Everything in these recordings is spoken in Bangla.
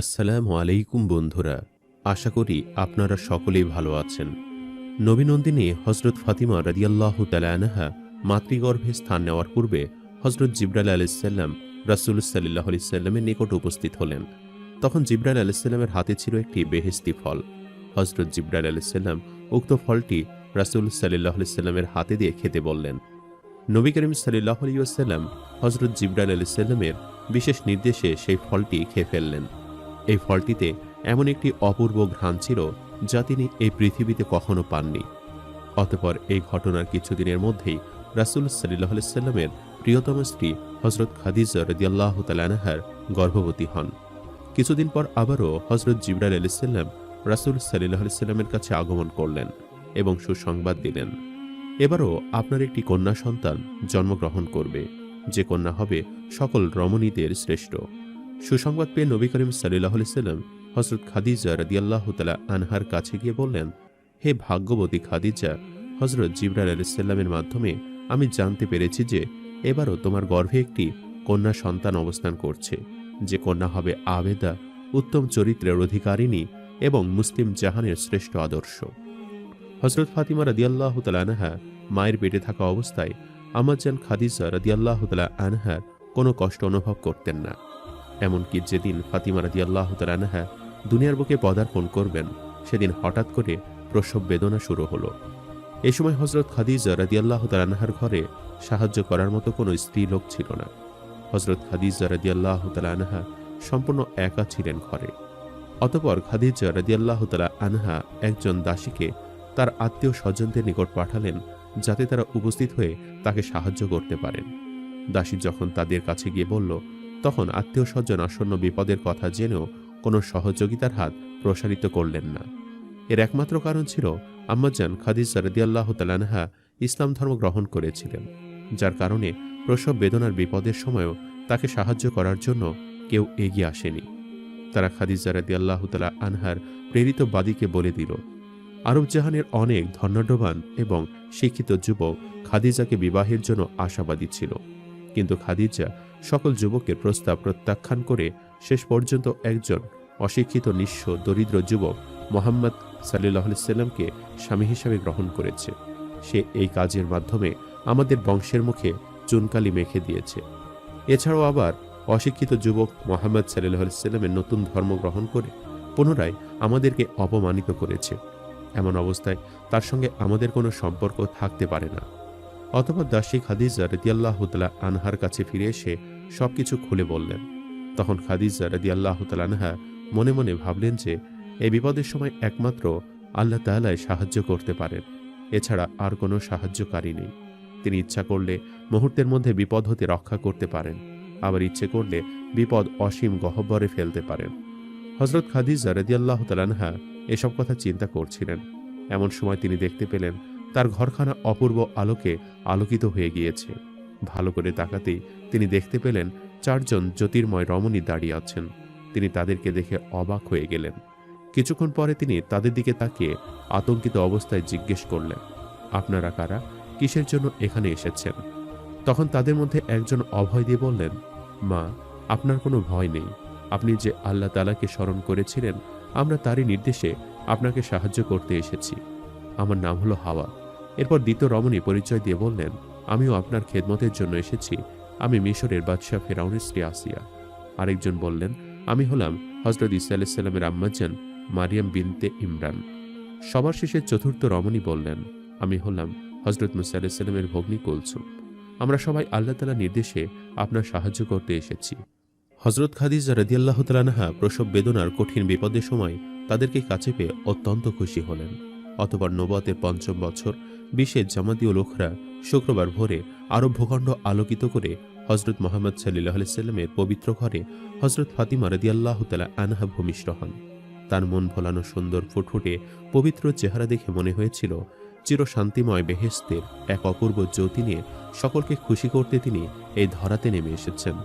আসসালামু আলাইকুম বন্ধুরা, আশা করি আপনারা সকলেই ভালো আছেন। নবীনন্দিনী হজরত ফাতিমা রাদিয়াল্লাহু তালানহা মাতৃগর্ভে স্থান নেওয়ার পূর্বে হজরত জিব্রাইল আলাইসাল্লাম রাসুল সাল্লাহ আলাইসাল্লামের নিকট উপস্থিত হলেন। তখন জিব্রাইল আলাইসাল্লামের হাতে ছিল একটি বেহেস্তি ফল। হজরত জিব্রাইল আলাইসাল্লাম উক্ত ফলটি রাসুল সাল্লাহ আলাইসাল্লামের হাতে দিয়ে খেতে বললেন। নবী করিম সাল্লাহ আলিয়াল্লাম হজরত জিব্রাইল আলাইসাল্লামের বিশেষ নির্দেশে সেই ফলটি খেয়ে ফেললেন। এই ফলটিতে এমন একটি অপূর্ব ঘ্রাণ ছিল যা তিনি এই পৃথিবীতে কখনো পাননি। অতপর এই ঘটনার কিছুদিনের মধ্যেই রাসুল সাল্লাহ সাল্লামের প্রিয়তম স্ত্রী হজরত খাদিজা রদিয়াল্লাহ তালানহার গর্ভবতী হন। কিছুদিন পর আবারও হজরত জিবরাল আলিসাল্লাম রাসুল সাল্লাহ সাল্লামের কাছে আগমন করলেন এবং সুসংবাদ দিলেন। এবারও আপনার একটি কন্যা সন্তান জন্মগ্রহণ করবে। যে কন্যা হবে সকল রমণীদের শ্রেষ্ঠ। সুসংবাদ পেয়ে নবী করিম সাল্লাহ সাল্লাম হজরত খাদিজা রদিয়াল্লাহ তালা আনহার কাছে গিয়ে বললেন, হে ভাগ্যবতী খাদিজা হজরত জিবরাল আলাইসাল্লামের মাধ্যমে আমি জানতে পেরেছি যে এবারও তোমার গর্ভে একটি কন্যা সন্তান অবস্থান করছে। যে কন্যা হবে আবেদা, উত্তম চরিত্রের অধিকারিণী এবং মুসলিম জাহানের শ্রেষ্ঠ আদর্শ। হজরত ফাতিমা রাদিয়াল্লাহ তালা আনহা মায়ের পেটে থাকা অবস্থায় আমার আমাজান খাদিজা রাদিয়াল্লাহ তালা আনহার কোনো কষ্ট অনুভব করতেন না। এমনকি যেদিন ফাতিমা রাদিয়াল্লাহ তালা আনহা দুনিয়ার বুকে পদার্পণ করবেন, সেদিন হঠাৎ করে প্রসব বেদনা শুরু হলো। এ সময় হজরত খাদিজা রাদিয়াল্লাহ তালানহার ঘরে সাহায্য করার মতো কোনো স্ত্রী লোক ছিল না। হজরত খাদিজা রাদিয়াল্লাহ তালানহা সম্পূর্ণ একা ছিলেন ঘরে। অতপর খাদিজা রাদিয়াল্লাহ তালা আনহা একজন দাসীকে তার আত্মীয় স্বজনদের নিকট পাঠালেন, যাতে তারা উপস্থিত হয়ে তাকে সাহায্য করতে পারেন। দাসী যখন তাদের কাছে গিয়ে বলল তখন আত্মীয় স্বজন আসন্ন বিপদের কথা জেনেও কোনো সহযোগিতার হাত প্রসারিত করলেন না। এর একমাত্র কারণ ছিল আম্মাজান খাদিজা রদিয়াল্লাহ তালানহা ইসলাম ধর্ম গ্রহণ করেছিলেন, যার কারণে প্রসব বেদনার বিপদের সময়ও তাকে সাহায্য করার জন্য কেউ এগিয়ে আসেনি। তারা খাদিজা রদিয়াল্লাহ তালা আনহার প্রেরিত বাদীকে বলে দিল, আরব জাহানের অনেক ধনাঢ্যবান এবং শিক্ষিত যুবক খাদিজাকে বিবাহের জন্য আশাবাদী ছিল। কিন্তু খাদিজা সকল যুবকের প্রস্তাব প্রত্যাখ্যান করে শেষ পর্যন্ত একজন অশিক্ষিত, নিঃস্ব, দরিদ্র যুবক মোহাম্মদ সাল্লাহ সাল্লামকে স্বামী হিসাবে গ্রহণ করেছে। সে এই কাজের মাধ্যমে আমাদের বংশের মুখে চুনকালি মেখে দিয়েছে। এছাড়াও আবার অশিক্ষিত যুবক মোহাম্মদ সাল্লাহ সাল্লামের নতুন ধর্ম গ্রহণ করে পুনরায় আমাদেরকে অপমানিত করেছে। এমন অবস্থায় তার সঙ্গে আমাদের কোনো সম্পর্ক থাকতে পারে না। অথবা দাসী খাদিজা রদিয়াল্লাহ তালা আনহার কাছে ফিরে এসে সবকিছু খুলে বললেন। তখন খাদিজা রদিয়াল্লাহ তালানহা মনে মনে ভাবলেন যে এই বিপদের সময় একমাত্র আল্লাহ তালায় সাহায্য করতে পারেন। এছাড়া আর কোনো সাহায্যকারী নেই। তিনি ইচ্ছা করলে মুহূর্তের মধ্যে বিপদ হতে রক্ষা করতে পারেন। আবার ইচ্ছে করলে বিপদ অসীম গহ্বরে ফেলতে পারেন। হজরত খাদিজা রদিয়াল্লাহ তালানহা এসব কথা চিন্তা করছিলেন। এমন সময় তিনি দেখতে পেলেন তার ঘরখানা অপূর্ব আলোকে আলোকিত হয়ে গিয়েছে। ভালো করে তাকাতেই তিনি দেখতে পেলেন চারজন জ্যোতির্ময় রমণী দাঁড়িয়ে আছেন। তিনি তাদেরকে দেখে অবাক হয়ে গেলেন। কিছুক্ষণ পরে তিনি তাদের দিকে তাকিয়ে আতঙ্কিত অবস্থায় জিজ্ঞেস করলেন, আপনারা কারা? কিসের জন্য এখানে এসেছেন? তখন তাদের মধ্যে একজন অভয় দিয়ে বললেন, মা, আপনার কোনো ভয় নেই। আপনি যে আল্লাহ তালাকে স্মরণ করেছিলেন, আমরা তারই নির্দেশে আপনাকে সাহায্য করতে এসেছি। আমার নাম হলো হাওয়া। এরপর দ্বিতীয় রমণী পরিচয় দিয়ে বললেন, আমিও আপনার খেদমতের জন্য এসেছি। আমি মিশরের বাদশাহ ফেরাউনের স্ত্রী আসিয়া। আরেকজন বললেন, আমি হলাম হজরত ইসা আম্মাজান মারিয়াম বিনতে ইমরান। সবার শেষে চতুর্থ রমণী বললেন, আমি হলাম হজরত মুসা আলাইসাল্লামের ভগ্নী কুলসুম। আমরা সবাই আল্লাহ তালা নির্দেশে আপনার সাহায্য করতে এসেছি। হজরত খাদিজা রদিয়াল্লাহ তালানাহা প্রসব বেদনার কঠিন বিপদের সময় তাদেরকে কাছে পেয়ে অত্যন্ত খুশি হলেন। অতবার নবতের পঞ্চম বছর বিশে জামাতীয় লোকরা শুক্রবার ভোরে আরব ভূখণ্ড আলোকিত করে হজরত মোহাম্মদ সাল্লাহ সাল্লামের পবিত্র ঘরে হজরত ফাতিমা রদিয়াল্লাহ তালা আনহা ভূমিষ্ঠ হন। তার মন ভোলানো সুন্দর ফুটফুটে পবিত্র চেহারা দেখে মনে হয়েছিল চির শান্তিময় বেহেস্তের এক অপূর্ব জ্যোতি নিয়ে সকলকে খুশি করতে তিনি এই ধরাতে নেমে এসেছেন।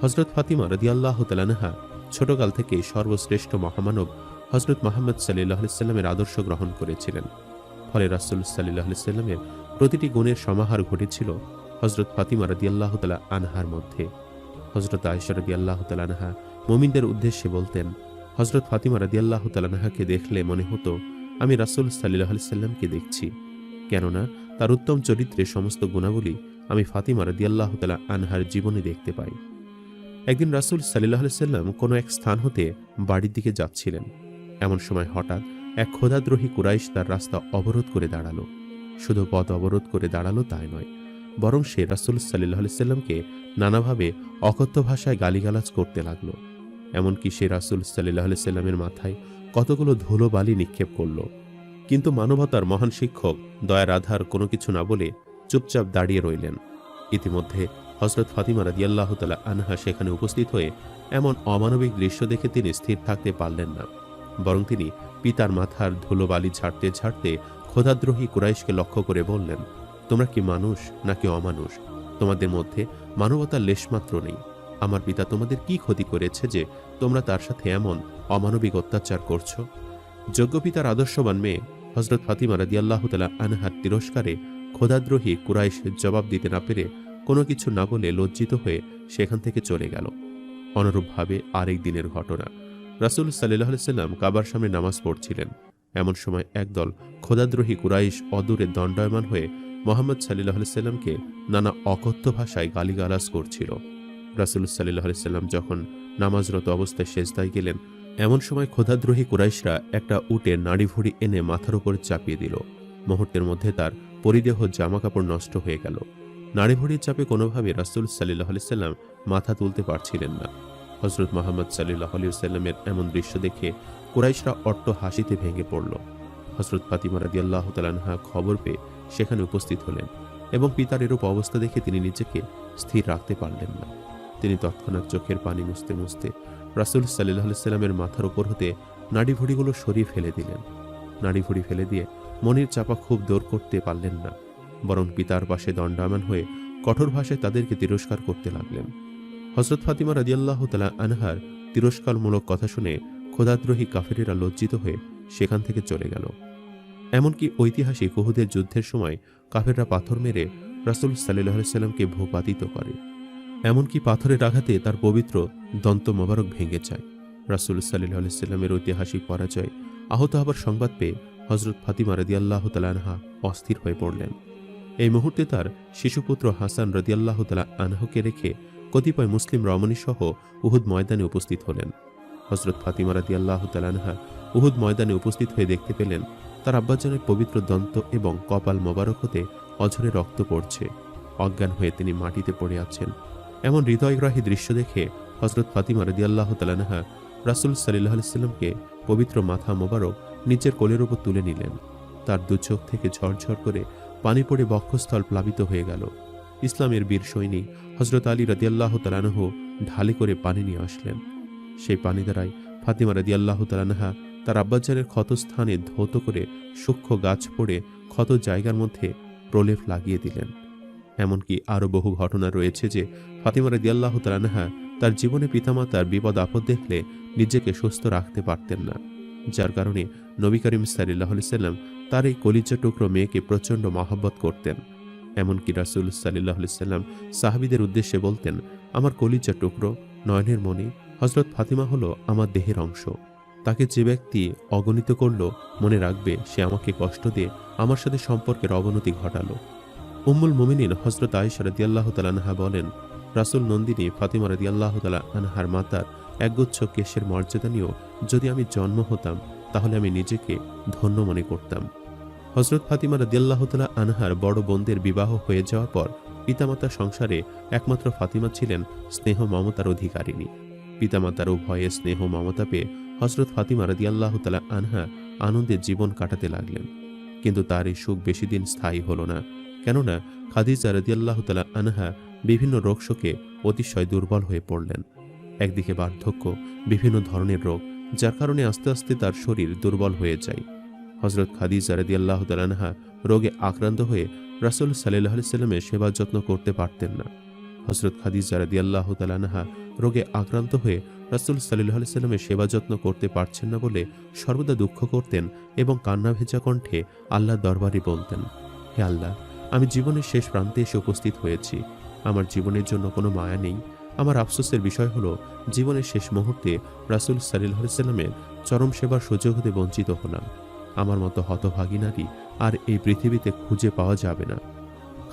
হজরত ফাতিমা রদিয়াল্লাহ তালানহা ছোটকাল থেকে সর্বশ্রেষ্ঠ মহামানব হজরত মোহাম্মদ সাল্লাহ সাল্লামের আদর্শ গ্রহণ করেছিলেন। ফলে রাসুল সাল্লাহ সাল্লামের প্রতিটি গুণের সমাহার ঘটেছিল হজরত ফাতিমা রদিয়াল্লাহ তালা আনহার মধ্যে। হজরত আয়সা রদিয়াল্লাহ তালানহা মুমিনদের উদ্দেশ্যে বলতেন হজরত ফাতিমা রাদিয়াল্লাহু তালানাহাকে দেখলে মনে হতো আমি রাসুল সাল্লাহ সাল্লামকে দেখছি। কেননা তার উত্তম চরিত্রে সমস্ত গুণাবলী আমি ফাতিমা রাদিয়াল্লাহ তালা আনহার জীবনে দেখতে পাই। একদিন রাসুল সাল্লাহ সাল্লাম কোনো এক স্থান হতে বাড়ির দিকে যাচ্ছিলেন। এমন সময় হঠাৎ এক খোদাদ্রোহী কুরাইশ তার রাস্তা অবরোধ করে দাঁড়াল। শুধু পথ অবরোধ করে দাঁড়াল তাই নয়, বরং সে রাসুল সাল্লাহ সাল্লামকে নানাভাবে অকথ্য ভাষায় গালিগালাজ করতে লাগল। এমনকি সে রাসুল সাল্লাহ সাল্লামের মাথায় কতগুলো ধুলো বালি নিক্ষেপ করল। কিন্তু মানবতার মহান শিক্ষক দয়ার আধার কোনো কিছু না বলে চুপচাপ দাঁড়িয়ে রইলেন। ইতিমধ্যে হজরত ফাতিমা রাদিয়াল্লাহ তালা আনহা সেখানে উপস্থিত হয়ে এমন অমানবিক দৃশ্য দেখে তিনি স্থির থাকতে পারলেন না। বরং তিনি পিতার মাথার ধুলোবালি ঝাড়তে ঝাড়তে ক্ষোধাদ্রোহী কুরাইশকে লক্ষ্য করে বললেন, তোমরা কি মানুষ নাকি অমানুষ? তোমাদের মধ্যে মানবতার লেশমাত্র নেই। আমার পিতা তোমাদের কি ক্ষতি করেছে যে তোমরা তার সাথে এমন অমানবিক অত্যাচার করছ? যোগ্য পিতার আদর্শবান মেয়ে হজরত ফাতিমা রাদিয়াল্লাহ তালা আনহার তিরস্কারে খোদাদ্রোহী কুরাইশ জবাব দিতে না পেরে কোনো কিছু না বলে লজ্জিত হয়ে সেখান থেকে চলে গেল। অনুরূপভাবে আরেক দিনের ঘটনা। রাসুল সাল্লাহ সাল্লাম কাবার সামনে নামাজ পড়ছিলেন। এমন সময় একদল খোদাদ্রোহী কুরাইশ অদূরে দণ্ডায়মান হয়ে মোহাম্মদ সাল্লাহ সাল্লামকে নানা অকথ্য ভাষায় গালিগালাজ করছিল। রাসুল সাল্লাহ সাল্লাম যখন নামাজরত অবস্থায় সেজদায় গেলেন, এমন সময় খোদাদ্রোহী কুরাইশরা একটা উটে নাড়ি ভুড়ি এনে মাথার উপর চাপিয়ে দিল। মুহূর্তের মধ্যে তার পরিদেহ জামাকাপড় নষ্ট হয়ে গেল। নাড়ি ভুড়ির চাপে কোনোভাবে রাসুল সাল্লাহ সাল্লাম মাথা তুলতে পারছিলেন না। হজরত মোহাম্মদ সাল্লাহ সাল্লামের এমন দৃশ্য দেখে কুরাইশরা অট্ট হাসিতে ভেঙে পড়ল। হজরত ফাতিমা রাদি আল্লাহ তালানহা খবর পেয়ে সেখানে উপস্থিত হলেন এবং পিতার এরূপ অবস্থা দেখে তিনি নিজেকে স্থির রাখতে পারলেন না। তিনি তৎক্ষণাৎ চোখের পানি মুছতে মুছতে রাসুল সাল্লাহ সাল্লামের মাথার ওপর হতে নাড়ি নাড়িভুড়িগুলো সরিয়ে ফেলে দিলেন। নাড়ি নাড়িভুড়ি ফেলে দিয়ে মনির চাপা খুব দৌড় করতে পারলেন না, বরং পিতার পাশে দণ্ডায়মান হয়ে কঠোর ভাষায় তাদেরকে তিরস্কার করতে লাগলেন। হজরত ফাতিমা রাদিয়াল্লাহ তালা আনহার তিরস্কারমূলক কথা শুনে খোদাদ্রোহী কাফেরেরা লজ্জিত হয়ে সেখান থেকে চলে গেল। এমনকি ঐতিহাসিক উহুদের যুদ্ধের সময় কাফেররা পাথর মেরে রাসুল সাল্লাহ সাল্লামকে ভূপাতিত করে। এমনকি পাথরের আঘাতে তার পবিত্র দন্ত মোবারক ভেঙে যায়। রাসুল সাল্লাহ সাল্লামের ঐতিহাসিক পরাজয় আহত হবার সংবাদ পেয়ে হজরত ফাতিমা রদিয়াল্লাহ তালানহা অস্থির হয়ে পড়লেন। এই মুহূর্তে তার শিশুপুত্র হাসান রদিয়াল্লাহ তালা আনহকে রেখে কতিপয় মুসলিম রমণী সহ উহুদ ময়দানে উপস্থিত হলেন। হজরত ফাতিমা রাদি আল্লাহ তালানহা উহুদ ময়দানে উপস্থিত হয়ে দেখতে পেলেন, তার আব্বাজানের পবিত্র দন্ত এবং কপাল মোবারক হতে অঝরে রক্ত পড়ছে। অজ্ঞান হয়ে তিনি মাটিতে পড়ে আছেন। এমন হৃদয়গ্রাহী দৃশ্য দেখে হজরত ফাতিমা রাদি আল্লাহ তালানহা রাসুল সাল্লাহ সাল্লামকে পবিত্র মাথা মোবারক নিচের কোলের ওপর তুলে নিলেন। তার দু চোখ থেকে ঝরঝর করে পানি পড়ে বক্ষস্থল প্লাবিত হয়ে গেল। ইসলামের বীর সৈনিক হজরত আলী রাদিয়াল্লাহ তালানহ ঢালে করে পানি নিয়ে আসলেন। সেই পানি দ্বারাই ফাতিমা রাদিয়াল্লাহ তালানহা তার আব্বাজানের ক্ষতস্থানে ধৌত করে সূক্ষ্ম গাছ পড়ে ক্ষত জায়গার মধ্যে প্রলেপ লাগিয়ে দিলেন। এমনকি আরও বহু ঘটনা রয়েছে যে ফাতিমা রাদিয়াল্লাহ তালানহা তার জীবনে পিতামাতার বিপদ আপদ দেখলে নিজেকে সুস্থ রাখতে পারতেন না, যার কারণে নবী করিম সাল্লাহ সাল্লাম তার এই কলিজা টুকরো মেয়েকে প্রচণ্ড মহব্বত করতেন। এমনকি রাসুল সাল্লাহ সাল্লাম সাহাবিদের উদ্দেশ্যে বলতেন, আমার কলিজা টুকরো, নয়নের মনে হজরত ফাতিমা হলো আমার দেহের অংশ। তাকে যে ব্যক্তি অগণিত করল, মনে রাখবে সে আমাকে কষ্ট দিয়ে আমার সাথে সম্পর্কের অবনতি ঘটালো। উম্মুল মুমিনিন হজরত আয়েশা রাদিয়াল্লাহ তালানহা বলেন, রাসুল নন্দিনী ফাতিমা রাদিয়াল্লাহ তালা আনহার মাতার একগুচ্ছ কেশের মর্যাদা নিয়েও যদি আমি জন্ম হতাম, তাহলে আমি নিজেকে ধন্য মনে করতাম। হজরত ফাতিমা রাদিয়াল্লাহ তালা আনহার বড় বোনদের বিবাহ হয়ে যাওয়ার পর পিতামাতা সংসারে একমাত্র ফাতিমা ছিলেন স্নেহ মমতার অধিকারিণী। পিতামাতার উভয়ে স্নেহ মমতা পেয়ে হজরত ফাতিমা রাদিয়াল্লাহ তালা আনহা আনন্দে জীবন কাটাতে লাগলেন। কিন্তু তার এই সুখ বেশি দিন স্থায়ী হল না। কেননা খাদিজা রাদিয়াল্লাহ তালা আনহা বিভিন্ন রোগ শোকে অতিশয় দুর্বল হয়ে পড়লেন। একদিকে বার্ধক্য, বিভিন্ন ধরনের রোগ, যার কারণে আস্তে আস্তে তার শরীর দুর্বল হয়ে যায়। হজরত খাদিজা রাদি আল্লাহ রোগে আক্রান্ত হয়ে রাসুল সাল্লাহ সাল্লামের সেবা যত্ন করতে পারতেন না। হজরত খাদিজা রাদি আল্লাহ রোগে আক্রান্ত হয়ে রাসুল সাল্লাহ সাল্লামের সেবা যত্ন করতে পারছেন না বলে সর্বদা দুঃখ করতেন এবং কান্না ভেজা কণ্ঠে আল্লাহ দরবারে বলতেন, হে আল্লাহ, আমি জীবনের শেষ প্রান্তে এসে উপস্থিত হয়েছি। আমার জীবনের জন্য কোনো মায়া নেই। আমার আফসোসের বিষয় হলো, জীবনের শেষ মুহূর্তে রাসুল সাল্লাহ সাল্লামের চরম সেবার সুযোগ হতে বঞ্চিত হলাম। আমার মতো হতভাগী নারী আর এই পৃথিবীতে খুঁজে পাওয়া যাবে না?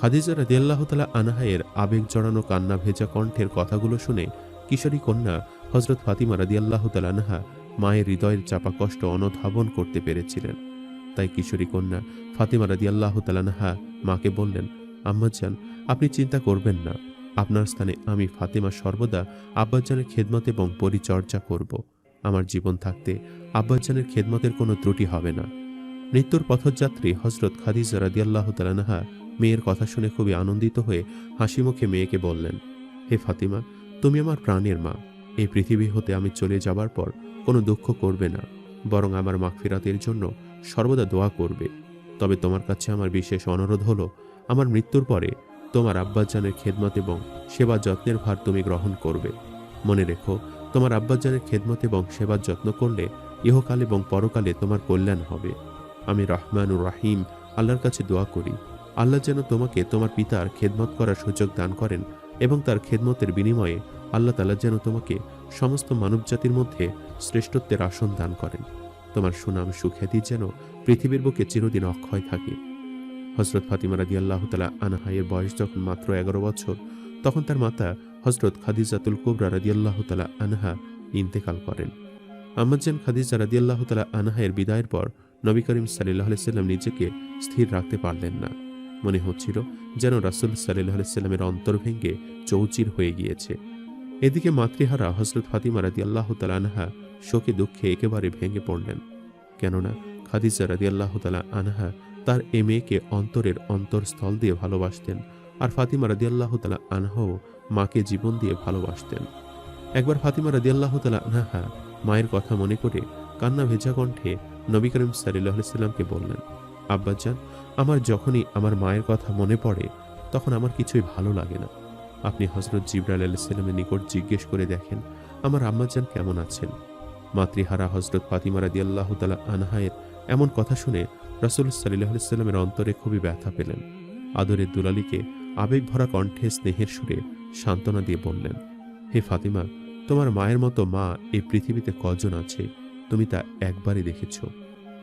খাদিজা রাদিয়াল্লাহ তালা আনহায়ের আবেগ জড়ানো কান্না ভেজা কণ্ঠের কথাগুলো শুনে কিশোরী কন্যা হজরত ফাতিমা রাদিয়াল্লাহ তালা আনহা মায়ের হৃদয়ের চাপা কষ্ট অনুধাবন করতে পেরেছিলেন। তাই কিশোরী কন্যা ফাতিমা রাদিয়াল্লাহ তালানহা মাকে বললেন, আম্মাজান, আপনি চিন্তা করবেন না। আপনার স্থানে আমি ফাতেমা সর্বদা আব্বাজানের খেদমত এবং পরিচর্যা করব। আমার জীবন থাকতে আব্বাজানের খেদমতের কোনো ত্রুটি হবে না। মৃত্যুর পথযাত্রী হজরত খাদিজা রাদিয়াল্লাহ তালানহা মেয়ের কথা শুনে খুবই আনন্দিত হয়ে হাসি মুখে মেয়েকে বললেন, হে ফাতিমা, তুমি আমার প্রাণের মা। এই পৃথিবী হতে আমি চলে যাবার পর কোনো দুঃখ করবে না, বরং আমার মাগফিরাতের জন্য সর্বদা দোয়া করবে। তবে তোমার কাছে আমার বিশেষ অনুরোধ হলো, আমার মৃত্যুর পরে তোমার আব্বাজানের খেদমত এবং সেবা যত্নের ভার তুমি গ্রহণ করবে। মনে রেখো তোমার আব্বাজানের খেদমত এবং সেবার যত্ন করলে ইহকাল এবং পরকালে তোমার কল্যাণ হবে। আমি রহমানুর রাহিম, আল্লাহর কাছে দোয়া করি। আল্লাহ যেন তোমাকে তোমার পিতার খেদমত করার সুযোগ দান করেন এবং তার খেদমতের বিনিময়ে আল্লাহ তালা যেন তোমাকে সমস্ত মানবজাতির মধ্যে শ্রেষ্ঠত্বের আসন দান করেন। তোমার সুনাম সুখ্যাতি যেন পৃথিবীর বুকে চিরদিন অক্ষয় থাকে। হজরত ফাতিমা রাদি আল্লাহ তালা আনাহাইয়ের বয়স যখন মাত্র এগারো বছর, তখন তার মাতা হজরত খাদিজাতুল কুবরা রাদি আল্লাহ তালা আনহা ইন্তেকাল করেন। আম্মাজান খাদিজা রাদি আল্লাহ তালা আনহায়ের বিদায়ের পর নবী করিম সাল্লাহ সাল্লাম নিজেকে স্থির রাখতে পারলেন না। মনে হচ্ছিল যেন রাসুল সাল্লাহ সাল্লামের অন্তর ভেঙ্গে চৌচির হয়ে গিয়েছে। এদিকে মাতৃহারা হজরত ফাতিমা রাদি আল্লাহ আনহা শোকে দুঃখে একেবারে ভেঙে পড়লেন। কেননা খাদিজা রাদি আল্লাহ আনহা তার এ মেয়েকে অন্তরের অন্তরস্থল দিয়ে ভালোবাসতেন আর ফাতিমা রাদি আল্লাহ আনহাও মাকে জীবন দিয়ে ভালোবাসতেন। একবার ফাতিমা রাদি আল্লাহ তালা মায়ের কথা মনে করে কান্না ভেজা কণ্ঠে নবী করিম সাল্লামকে বললেন, আব্বাজান, আমার যখনই আমার মায়ের কথা মনে পড়ে, তখন আমার কিছুই ভালো লাগে না। আপনি হজরত জিব্রাইল আলাইসাল্লামের নিকট জিজ্ঞেস করে দেখেন, আমার আম্মাজান কেমন আছেন? মাতৃহারা হজরত ফাতিমা রাদি আল্লাহ তালা আনহায়ের এমন কথা শুনে রাসুল সাল্লাহ সাল্লামের অন্তরে খুবই ব্যথা পেলেন। আদরের দুলালিকে আবেগ ভরা কণ্ঠে স্নেহের সুরে সান্ত্বনা দিয়ে বললেন, হে ফাতিমা, তোমার মায়ের মতো মা এই পৃথিবীতে কজন আছে, তুমি তা একবারই দেখেছ।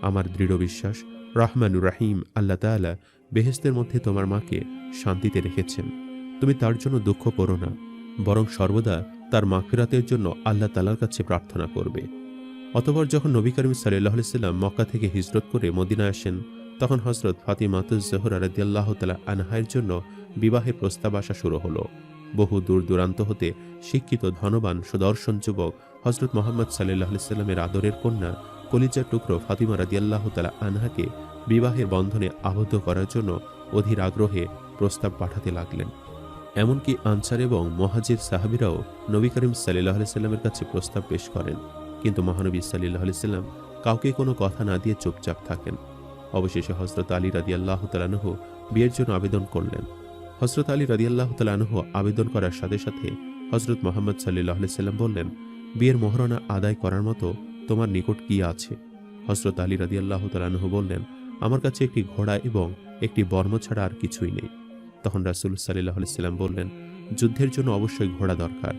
আমার দৃঢ় বিশ্বাস, রহমানুর রাহিম, আল্লাহ তাআলা বেহেস্তের মধ্যে তোমার মাকে শান্তিতে রেখেছেন। তুমি তার জন্য দুঃখ করো না, বরং সর্বদা তার মাগফিরাতের জন্য আল্লাহ তালার কাছে প্রার্থনা করবে। অতপর যখন নবী করিম সাল্লাহ সাল্লাম মক্কা থেকে হিজরত করে মদিনা আসেন, তখন হজরত ফাতিমাতুজ জহরা রাদিয়াল্লাহ তালা আনহায়ের জন্য বিবাহের প্রস্তাব আসা শুরু হলো। বহু দূর দূরান্ত হতে শিক্ষিত, ধনবান, সুদর্শন যুবক হজরত মোহাম্মদ সাল্লাহ আদরের কন্যা কলিজার টুকরো ফাতিমা রাদিয়াল্লাহ তালা আনহাকে বিবাহের বন্ধনে আবদ্ধ করার জন্য অধীর আগ্রহে প্রস্তাব পাঠাতে লাগলেন। এমনকি আনসার এবং মহাজির সাহাবিরাও নবী করিম সাল্লাহ সাল্লামের কাছে প্রস্তাব পেশ করেন। কিন্তু মহানবী সাল্লাহ সাল্লাম কাউকে কোনো কথা না দিয়ে চুপচাপ থাকেন। অবশেষে হজরত আলী রাদি আল্লাহ তালানহ বিয়ের জন্য আবেদন করলেন। হজরত আলী রাদি আল্লাহ তালানহ আবেদন করার সাথে সাথে হজরত মোহাম্মদ সাল্লাহ সাল্লাম বললেন, বিয়ের মোহরানা আদায় করার মতো তোমার নিকট কি আছে? হজরত আলী রাদি আল্লাহ তালানহ বললেন, আমার কাছে একটি ঘোড়া এবং একটি বর্ম ছাড়া আর কিছুই নেই। তখন রাসুল সাল্লাহ সাল্লাম বললেন, যুদ্ধের জন্য অবশ্যই ঘোড়া দরকার।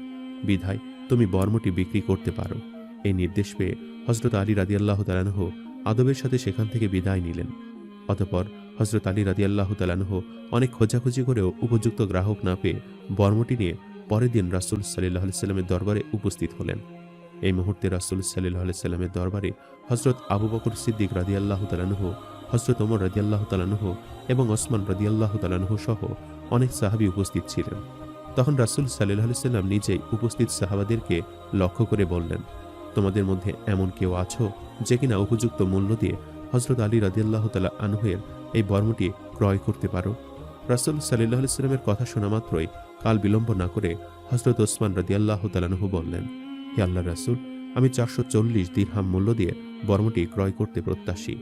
বিধায় তুমি বর্মটি বিক্রি করতে পারো। এই নির্দেশ পেয়ে হজরত আলী রাদিয়াল্লাহ তালানহ আদবের সাথে সেখান থেকে বিদায় নিলেন। অতপর হজরত আলী রাদিয়াল্লাহ তালানহ অনেক খোঁজাখুঁজি করেও উপযুক্ত গ্রাহক না পেয়ে বর্মটি নিয়ে পরের দিন রাসুল সাল্লাহ সাল্লামের দরবারে উপস্থিত হলেন। এই মুহূর্তে রাসুল সাল্লাহ সাল্লামের দরবারে হজরত আবু বকর সিদ্দিক রাদিয়াল্লাহ তালানহ হজরত ওমর রাদিয়াল্লাহ তালানহ এবং ওসমান রাদিয়াল্লাহ তালানহ সহ অনেক সাহাবি উপস্থিত ছিলেন। তখন রাসুল সাল্লাহ সাল্লাম নিজেই উপস্থিত সাহাবাদেরকে লক্ষ্য করে বললেন, তোমাদের মধ্যে এমন কেউ আছো যে কিনা উপযুক্ত মূল্য দিয়ে হজরত আলী রাদিয়াল্লাহ তালা আনহের এই বর্মটি ক্রয় করতে পারো। রাসুল সাল্লাহ সাল্লামের কথা শোনা মাত্রই কাল বিলম্ব না করে হজরত ওসমান রাদিয়াল্লাহ তালানহু বললেন, হে আল্লাহ রাসুল, আমি চারশো চল্লিশ দিরহাম মূল্য দিয়ে বর্মটি ক্রয় করতে প্রত্যাশী।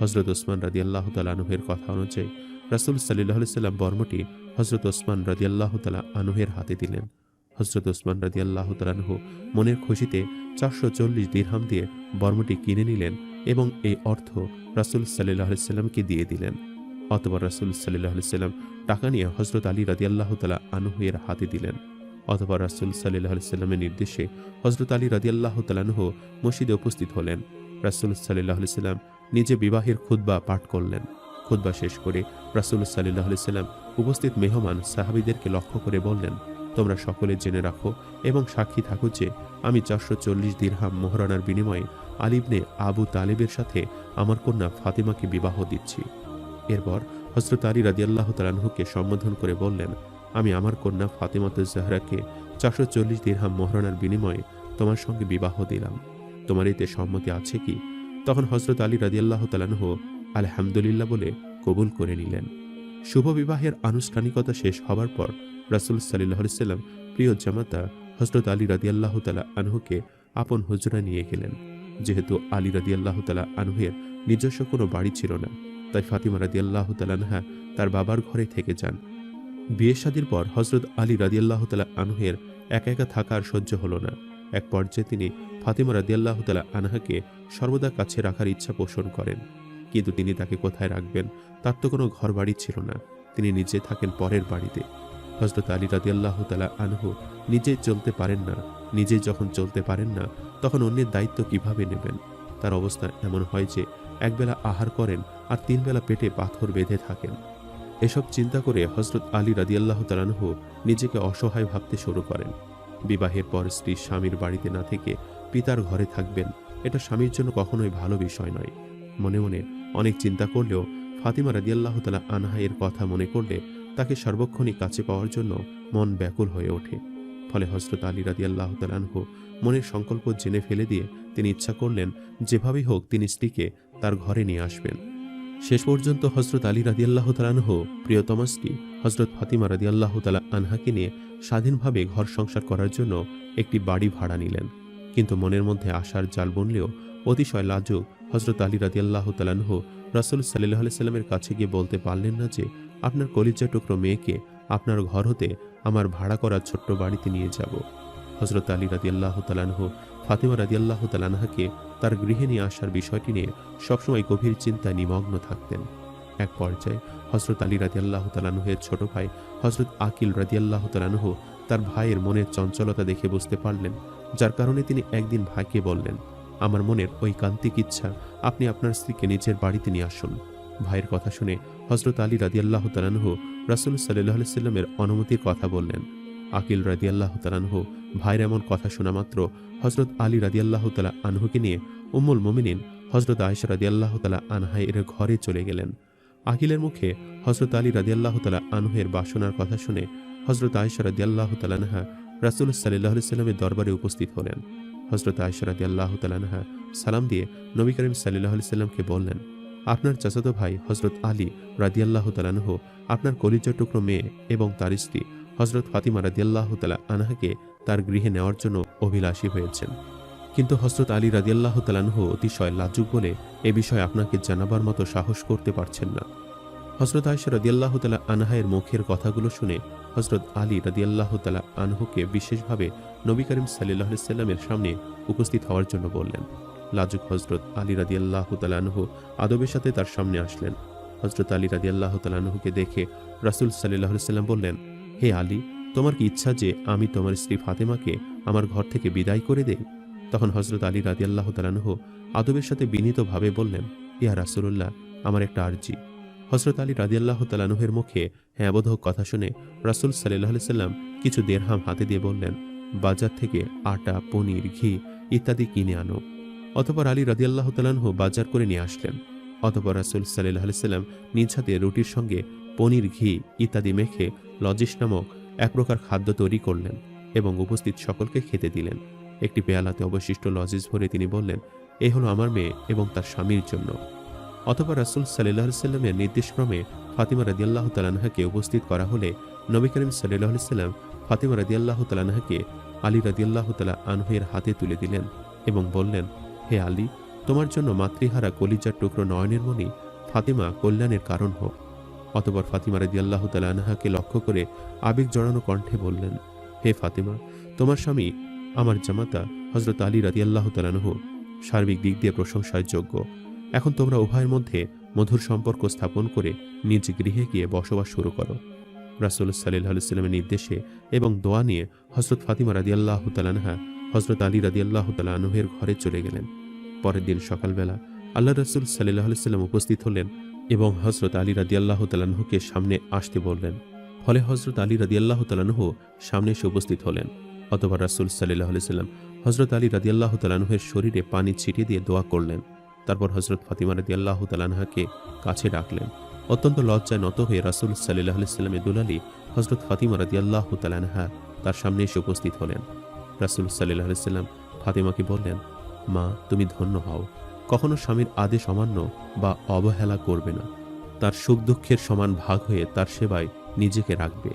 হজরত ওসমান রাদিয়াল্লাহ তালানহের কথা অনুযায়ী রাসুল সাল্লাহ সাল্লাম বর্মটি হজরত ওসমান রাদিয়াল্লাহ তালা আনহের হাতে দিলেন। হজরত ওসমান রাজি আল্লাহ তালানহ মনের খুশিতে চারশো চল্লিশ দিরহাম দিয়ে বর্মটি কিনে নিলেন এবং এই অর্থ রাসুল সাল্লাহ সাল্লামকে দিয়ে দিলেন। অতবার রাসুল সাল্লাহ সাল্লাম টাকা নিয়ে হজরত আলী রাজি আল্লাহ তালা আনহুয়ের হাতে দিলেন। অথবা রাসুল সাল্লাহ সাল্লামের নির্দেশে হজরত আলী রাদিয়াল্লাহ তালানহ মসজিদে উপস্থিত হলেন। রাসুল সাল্লাহ সাল্লাম নিজে বিবাহের খুদ্া পাঠ করলেন। খুদ্া শেষ করে রাসুল সাল্লাহ সাল্লাম উপস্থিত মেহমান সাহাবিদেরকে লক্ষ্য করে বললেন, তোমরা সকলে জেনে রাখো এবং সাক্ষী থাকো যে আমি চারশো চল্লিশ দিরহাম মোহরানার বিনিময়ে আলিবনে আবু তালেবের সাথে আমার কন্যা ফাতিমাকে বিবাহ দিচ্ছি। এরপর হজরত আলী রাদিয়াল্লাহ তালানহুকে সম্বোধন করে বললেন, আমি আমার কন্যা ফাতেমাত জাহরাকে চারশো চল্লিশ দিরহাম মোহরানার বিনিময়ে তোমার সঙ্গে বিবাহ দিলাম। তোমার এতে সম্মতি আছে কি? তখন হজরত আলী রাদিয়াল্লাহ তালানহ আলহামদুলিল্লাহ বলে কবুল করে নিলেন। শুভ বিবাহের আনুষ্ঠানিকতা শেষ হবার পর রাসুল সাল্লাহ সাল্লাম প্রিয় জামাতা হজরত আলী রাদিয়াল্লাহ তালা আনহুকে আপন হুজরা নিয়ে গেলেন। যেহেতু আলী রাদিয়াল্লাহ তালা আনহুয়ের নিজস্ব কোনো বাড়ি ছিল না, তাই ফাতিমা রাদিয়াল্লাহ তালানহা তার বাবার ঘরে থেকে যান। বিয়ে শাদির পর হজরত আলী রাদিয়াল্লাহ তালা আনহের একা একা থাকা আর সহ্য হলো না। এক পর্যায়ে তিনি ফাতিমা রাদিয়াল্লাহ তালা আনহাকে সর্বদা কাছে রাখার ইচ্ছা পোষণ করেন। কিন্তু তিনি তাকে কোথায় রাখবেন, তার তো কোনো ঘর বাড়ি ছিল না। তিনি নিজে থাকেন পরের বাড়িতে। হজরত আলী রাদিয়াল্লাহ তালা আনহু নিজেই চলতে পারেন না। নিজেই যখন চলতে পারেন না, তখন অন্যের দায়িত্ব কীভাবে নেবেন? তার অবস্থা এমন হয় যে, একবেলা আহার করেন আর তিন বেলা পেটে পাথর বেঁধে থাকেন। এসব চিন্তা করে হজরত আলী রাদিয়াল্লাহ তালানহ নিজেকে অসহায় ভাবতে শুরু করেন। বিবাহের পর স্ত্রী স্বামীর বাড়িতে না থেকে পিতার ঘরে থাকবেন, এটা স্বামীর জন্য কখনোই ভালো বিষয় নয়। মনে মনে অনেক চিন্তা করলেও ফাতিমা রাদিয়াল্লাহ তালা আনহা এর কথা মনে করলে তাকে সর্বক্ষণই কাছে পাওয়ার জন্য মন ব্যাকুল হয়ে ওঠে। ফলে হজরত আলী রাদিয়াল্লাহ তালানহ মনের সংকল্প জেনে ফেলে দিয়ে তিনি ইচ্ছা করলেন যেভাবেই হোক তিনি স্ত্রীকে তার ঘরে নিয়ে আসবেন। শেষ পর্যন্ত হজরত আলী রাদিয়াল্লাহ তালানহ প্রিয়তমা স্ত্রী হজরত ফাতিমা রাদিয়াল্লাহ তালা আনহাকে নিয়ে স্বাধীনভাবে ঘর সংসার করার জন্য একটি বাড়ি ভাড়া নিলেন। কিন্তু মনের মধ্যে আশার জাল বনলেও অতিশয় লাজুক হজরত আলী রাদিয়াল্লাহ তালানহ রাসুল সাল্লাহ সাল্লামের কাছে গিয়ে বলতে পারলেন না যে, আপনার কলিজা টুকরো মেয়েকে আপনার ঘর হতে আমার ভাড়া করা ছোট্ট বাড়িতে নিয়ে যাব। হজরত আলী রাদিয়াল্লাহ তালানহ ফাতিমা রাদিয়াল্লাহ তালানহাকে তার গৃহে নিয়ে আসার বিষয়টি নিয়ে সবসময় গভীর চিন্তায় নিমগ্ন থাকতেন। এক পর্যায়ে হজরত আলী রাদিয়াল্লাহ তালানহের ছোট ভাই হজরত আকিল রাদিয়াল্লাহ তালানহ তার ভাইয়ের মনের চঞ্চলতা দেখে বুঝতে পারলেন, যার কারণে তিনি একদিন ভাইকে বললেন, আমার মনের ওই কান্তিক ইচ্ছা, আপনি আপনার স্ত্রীকে নিজের বাড়িতে নিয়ে আসুন। ভাইয়ের কথা শুনে হজরত আলী রাদিয়াল্লাহ তালানহ রাসুল সাল্লাহ সাল্লামের অনুমতির কথা বললেন। আকিল রাদিয়াল্লাহ তালানহ ভাইয়ের এমন কথা শোনা মাত্র হজরত আলী রাদিয়াল্লাহ তালা আনহুকে নিয়ে উম্মুল মোমিনিন হজরত আয়সা রাদিয়াল্লাহ তালা আনহা এর ঘরে চলে গেলেন। আকিলের মুখে হজরত আলী রাদিয়াল্লাহ তালা আনহের বাসনার কথা শুনে হজরত আয়সা রাদিয়াল্লাহ তালানহা রাসুল সাল্লাহ সাল্লামের দরবারে উপস্থিত হলেন। হজরত আয়সা রাদিয়াল্লাহ তালানহা সালাম দিয়ে নবী করিম সাল্লাহ সাল্লামকে বললেন আপনার চাচাতো ভাই হজরত আলী রাদিয়াল্লাহ তালানহ আপনার কলিজার টুকরো মেয়ে এবং তার স্ত্রী হজরত ফাতিমা রাদিয়াল্লাহ তালা আনহাকে তার গৃহে নেওয়ার জন্য অভিলাষী হয়েছেন। কিন্তু হজরত আলী রাদিয়াল্লাহ তালানহ অতিশয় লাজুক বলে এ বিষয়ে আপনাকে জানাবার মতো সাহস করতে পারছেন না। হজরত আয়সা রাদিয়াল্লাহ তালা আনহায়ের মুখের কথাগুলো শুনে হজরত আলী রাদিয়াল্লাহ তালা আনহুকে বিশেষভাবে নবী করিম সাল্লাহ সাল্লামের সামনে উপস্থিত হওয়ার জন্য বললেন লাজুক হজরত আলী রাদিয়াল্লাহ তালানহু আদবের সাথে তার সামনে আসলেন। হজরত আলী রাদিয়াল্লাহ তালানহুকে দেখে রাসুল সাল্লাহ সাল্লাম বললেন, হে আলী, তোমার কি ইচ্ছা যে আমি তোমার স্ত্রী ফাতেমাকে আমার ঘর থেকে বিদায় করে দেই? তখন হজরত আলী রাদিয়াল্লাহ তালানহু আদবের সাথে বিনীতভাবে বললেন, ইয়া রাসুল্লাহ আমার একটা আর্জি। হজরত আলী রাদিয়াল্লাহ তালানহের মুখে হ্যাঁ বোধক কথা শুনে রাসুল সাল্লাহ সাল্লাম কিছু দেড়হাম হাতে দিয়ে বললেন, বাজার থেকে আটা, পনির, ঘি ইত্যাদি কিনে আনো। অতপর আলী রাদিয়াল্লাহ তালানহু বাজার করে নিয়ে আসলেন। অতপর রাসুল সাল্লাহ সাল্লাম নিজ হাতে রুটির সঙ্গে পনির, ঘি ইত্যাদি মেখে লজিস নামক এক প্রকার খাদ্য তৈরি করলেন এবং উপস্থিত সকলকে খেতে দিলেন। একটি পেয়ালাতে অবশিষ্ট লজিস ভরে তিনি বললেন, এ হলো আমার মেয়ে এবং তার স্বামীর জন্য। অথবা রাসুল সাল্লাহ সাল্লামের নির্দেশক্রমে ফাতিমা রাদিয়াল্লাহ তালানহাকে উপস্থিত করা হলে নবী করিম সাল্লাহ সাল্লাম ফাতিমা রাদিয়াল্লাহ তালানহাকে আলী রাদিয়াল্লাহ তালা আনহের হাতে তুলে দিলেন এবং বললেন হে আলী, তোমার জন্য মাতৃহারা কলিজার টুকরো নয়নের মণি ফাতিমা কল্যাণের কারণ হোক। অতপর ফাতিমা রাদিয়াল্লাহ তালা আনহাকে লক্ষ্য করে আবেগ জড়ানো কণ্ঠে বললেন, হে ফাতিমা, তোমার স্বামী, আমার জামাতা হজরত আলী রাদিয়াল্লাহ তালানহু সার্বিক দিক দিয়ে প্রশংসার যোগ্য। এখন তোমরা উভয়ের মধ্যে মধুর সম্পর্ক স্থাপন করে নিজ গৃহে গিয়ে বসবাস শুরু করো। রাসুল সাল্লাহ সাল্লামের নির্দেশে এবং দোয়া নিয়ে হজরত ফাতিমা রাদিয়াল্লাহ তালানহা হজরত আলী রাদিয়াল্লাহ তালানহের ঘরে চলে গেলেন। পরের দিন সকালবেলা আল্লাহ রসুল সাল্লাহ সাল্লাম উপস্থিত হলেন এবং হজরত আলী রাদিয়াল্লাহ তালানহুকে সামনে আসতে বললেন। ফলে হজরত আলী রাদিয়াল্লাহ তালানহু সামনে এসে উপস্থিত হলেন। অতবার রাসুল সাল্লাহ সাল্লাম হজরত আলী রাদিয়াল্লাহ তালানহের শরীরে পানি ছিটিয়ে দিয়ে দোয়া করলেন। তারপর হজরত ফাতিমা রাদিয়াল্লাহ তালানহাকে কাছে ডাকলেন। অত্যন্ত লজ্জায় নত হয়ে রাসুল সাল্লাহ সাল্লামের দুলালি হজরত ফাতিমা রাদিয়াল্লাহ তালানহা তার সামনে এসে উপস্থিত হলেন। রাসুল সাল্লাহ সাল্লাম ফাতিমাকে বললেন, মা, তুমি ধন্য হও। কখনো স্বামীর আদেশ অমান্য বা অবহেলা করবে না। তার সুখ দুঃখের সমান ভাগ হয়ে তার সেবায় নিজেকে রাখবে।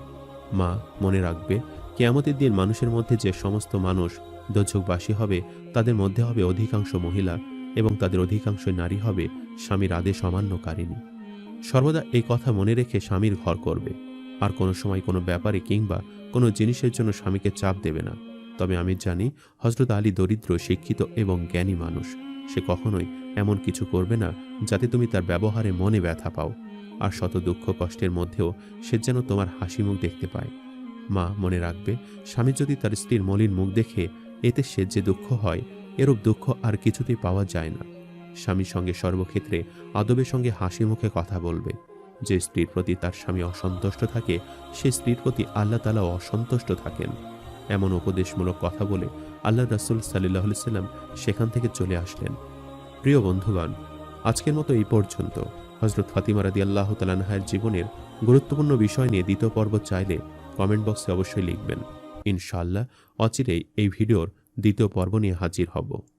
মা, মনে রাখবে, কেয়ামতের দিন মানুষের মধ্যে যে সমস্ত মানুষ দোঝকবাসী হবে, তাদের মধ্যে হবে অধিকাংশ মহিলা এবং তাদের অধিকাংশ নারী হবে স্বামীর আদেশ অমান্যকারিণী। সর্বদা এই কথা মনে রেখে স্বামীর ঘর করবে। আর কোনো সময় কোনো ব্যাপারে কিংবা কোনো জিনিসের জন্য স্বামীকে চাপ দেবে না। তবে আমি জানি হজরত আলী দরিদ্র, শিক্ষিত এবং জ্ঞানী মানুষ। সে কখনোই এমন কিছু করবে না যাতে তুমি তার ব্যবহারে মনে ব্যথা পাও আর শত দুঃখ কষ্টের মধ্যেও সে যেন তোমার হাসি মুখ দেখতে পায়। মা মনে রাখবে, স্বামী যদি তার স্ত্রীর মলিন মুখ দেখে, এতে সে যে দুঃখ হয়, এরূপ দুঃখ আর কিছুতেই পাওয়া যায় না। স্বামীর সঙ্গে সর্বক্ষেত্রে আদবের সঙ্গে হাসি মুখে কথা বলবে। যে স্ত্রীর প্রতি তার স্বামী অসন্তুষ্ট থাকে, সে স্ত্রীর প্রতি আল্লাহ তালা অসন্তুষ্ট থাকেন। এমন উপদেশমূলক কথা বলে আল্লাহ রাসুল সাল্লাহ সাল্লাম সেখান থেকে চলে আসলেন। প্রিয় বন্ধুগণ, আজকের মতো এই পর্যন্ত। হজরত ফাতিমা রাদি আল্লাহ তালানহায়ের জীবনের গুরুত্বপূর্ণ বিষয় নিয়ে দ্বিতীয় পর্ব চাইলে কমেন্ট বক্সে অবশ্যই লিখবেন। ইনশাল্লাহ অচিরেই এই ভিডিওর দ্বিতীয় পর্ব নিয়ে হাজির হব।